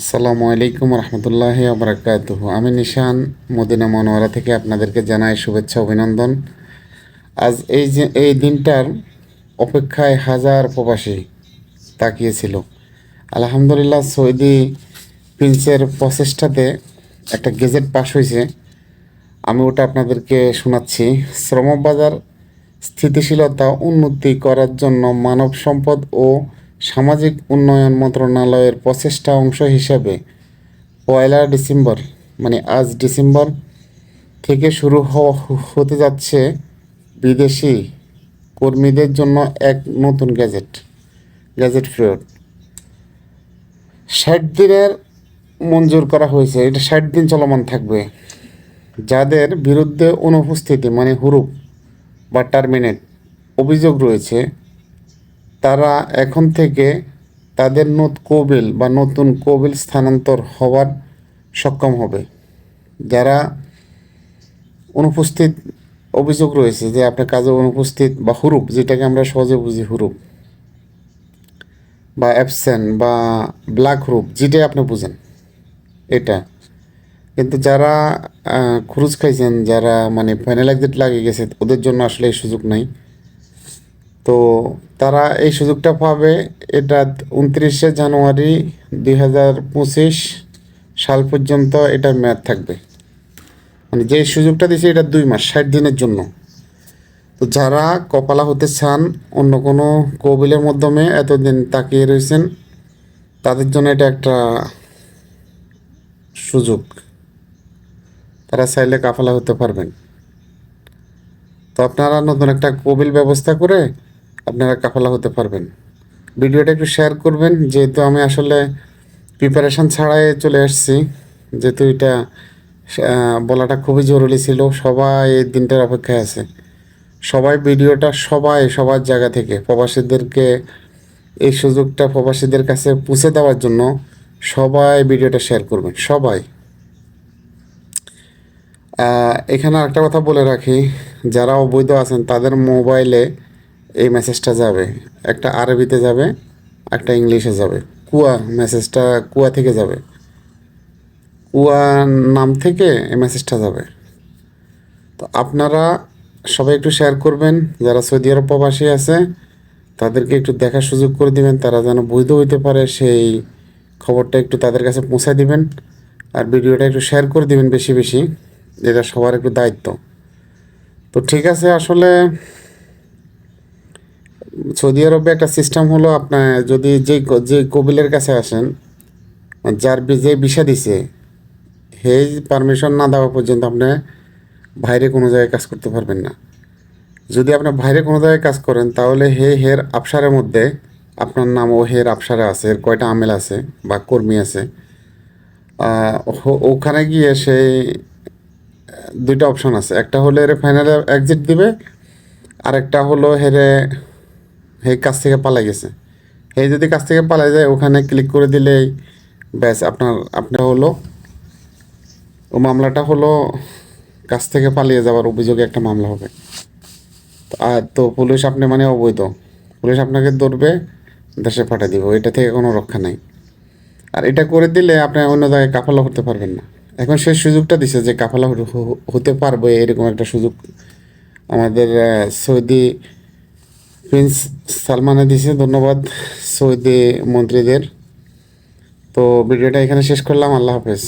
আসসালামু আলাইকুম রহমতুল্লাহ আবরাকাত আমি নিশান, মদিনা মনোয়ারা থেকে আপনাদেরকে জানাই শুভেচ্ছা, অভিনন্দন। আজ এই যে, এই দিনটার অপেক্ষায় হাজার প্রবাসী তাকিয়েছিল। আলহামদুলিল্লাহ সৌদি প্রিন্সের প্রচেষ্টাতে একটা গেজেট পাস হয়েছে। আমি ওটা আপনাদেরকে শোনাচ্ছি। শ্রমবাজার স্থিতিশীলতা উন্নতি করার জন্য মানব সম্পদ ও সামাজিক উন্নয়ন মন্ত্রণালয়ের প্রচেষ্টা অংশ হিসাবে পয়লা ডিসেম্বর মানে আজ ডিসেম্বর, থেকে শুরু হতে যাচ্ছে বিদেশি কর্মীদের জন্য এক নতুন গ্যাজেট গ্যাজেট ফ্রিয়ড ষাট দিনের মঞ্জুর করা হয়েছে, এটা ষাট দিন চলমান থাকবে। যাদের বিরুদ্ধে অনুপস্থিতি মানে হুরুপ বা টার্মিনেট অভিযোগ রয়েছে তারা এখন থেকে তাদের নত কোবিল বা নতুন কোবিল স্থানান্তর হওয়ার সক্ষম হবে। যারা অনুপস্থিত অভিযোগ রয়েছে যে আপনার কাজে অনুপস্থিত বা হুরুপ, যেটাকে আমরা সহজে বুঝি হুরুপ, বা অ্যাবসেন্ট, বা ব্ল্যাক হুরুপ, যেটাই আপনি বুঝেন, এটা। কিন্তু যারা খুরুজ খাইছেন, যারা মানে ফাইনাল এক্সিট লাগে গেছে, ওদের জন্য আসলে এই সুযোগ নাই। তো তারা এই সুযোগটা পাবে। এটা উনত্রিশে জানুয়ারি দুই হাজার পঁচিশ সাল পর্যন্ত এটার মেয়াদ থাকবে। মানে যে সুযোগটা দিয়েছে এটা দুই মাস, ষাট দিনের জন্য। তো যারা কপালা হতে চান, অন্য কোনো কবিলের মাধ্যমে এতদিন তাকিয়ে রয়েছেন, তাদের জন্য এটা একটা সুযোগ। তারা চাইলে কাফালা হতে পারবেন। তো আপনারা নতুন একটা কবিল ব্যবস্থা করে আপনারা কাফালা হতে পারবেন। ভিডিওটা একটু শেয়ার করবেন, যেহেতু আমি আসলে প্রিপারেশন ছাড়াই চলে আসছি, যেহেতু এটা বলাটা খুবই জরুরি ছিল, সবাই এই দিনটার অপেক্ষায় আছে। সবাই ভিডিওটা সবাই, সবার জায়গা থেকে, প্রবাসীদেরকে এই সুযোগটা প্রবাসীদের কাছে পৌঁছে দেওয়ার জন্য সবাই ভিডিওটা শেয়ার করবেন, সবাই। এখানে একটা কথা বলে রাখি, যারা অবৈধ আছেন, তাদের মোবাইলে এই মেসেজটা যাবে। একটা আরবিতে যাবে, একটা ইংলিশে যাবে। কুয়া মেসেজটা কুয়া থেকে যাবে। কুয়া নাম থেকে এই মেসেজটা যাবে। তো আপনারা সবাই একটু শেয়ার করবেন, যারা সৌদি আরব প্রবাসী আছে, তাদেরকে একটু দেখার সুযোগ করে দিবেন, তারা যেন বৈধ হইতে পারে সেই খবরটা একটু তাদের কাছে পৌঁছে দিবেন। আর ভিডিওটা একটু শেয়ার করে দিবেন বেশি বেশি, যেটা সবার একটু দায়িত্ব। তো ঠিক আছে, আসলে সৌদি আরবে একটা সিস্টেম হলো আপনার যদি যে যে কবিলের কাছে আসেন যার যে বিষা দিছে, সেই পারমিশন না দেওয়া পর্যন্ত আপনি বাইরে কোনো জায়গায় কাজ করতে পারবেন না। যদি আপনি বাইরে কোনো জায়গায় কাজ করেন, তাহলে হে হের আবসারের মধ্যে আপনার নাম ও হের আবসারে আছে, এর কয়টা আমেল আছে বা কর্মী আছে ওখানে গিয়ে সেই দুইটা অপশন আছে। একটা হলো এর ফাইনাল এক্সিট দিবে, আরেকটা হলো হেরে হে কাছ থেকে পালাই গেছে। হে যদি কাছ থেকে পালাই যায়, ওখানে ক্লিক করে দিলেই ব্যাস আপনার আপনার হলো, ও মামলাটা হলো কাছ থেকে পালিয়ে যাওয়ার অভিযোগে একটা মামলা হবে। আর তো পুলিশ আপনি মানে অবৈধ। পুলিশ আপনাকে ধরবে, দেশে পাঠিয়ে দিব, এটা থেকে কোনো রক্ষা নাই। আর এটা করে দিলে আপনি অন্য জায়গায় কাফালা করতে পারবেন না। এখন সেই সুযোগটা দিছে যে কাফালা হতে পারবে, এরকম একটা সুযোগ। আমাদের সৌদি প্রিন্স সালমানে দিছে ধন্যবাদ সৌদি মন্ত্রীদের। তো ভিডিওটা এখানে শেষ করলাম আল্লাহ হাফেজ।